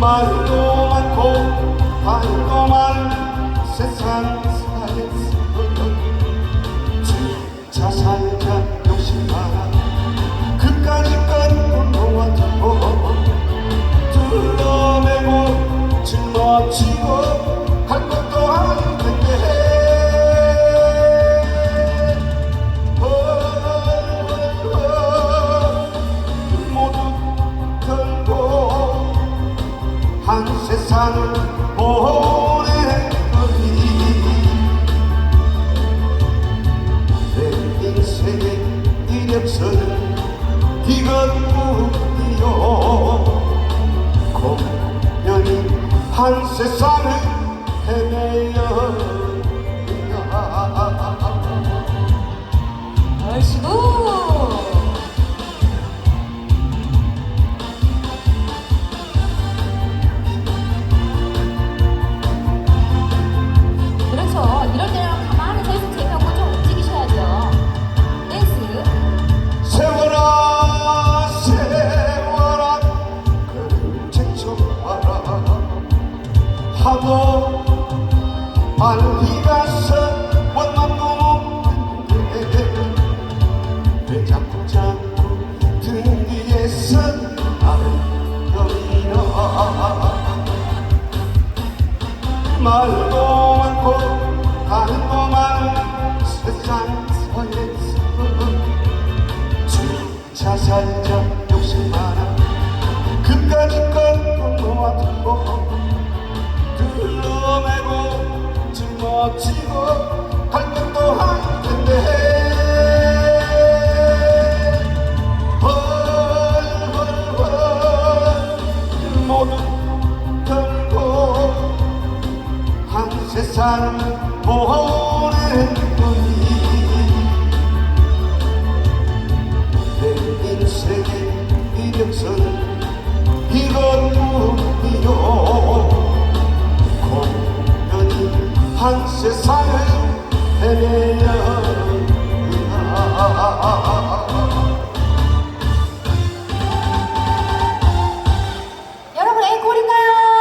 말도 많고 말도 많 짊어지고 할 것도 할 텐데 모두 털고 한 세상을 보내거니 내 인생의 이력서는 이것뿐이요 Hanse Sami Hemeyan 말도 짊어지고 갈 것도 할 텐데. 헐헐헐 모두 털고 한 세상 보낸 거니 내 인생의 이력서는 이것뿐이요 한 세상을 헤매여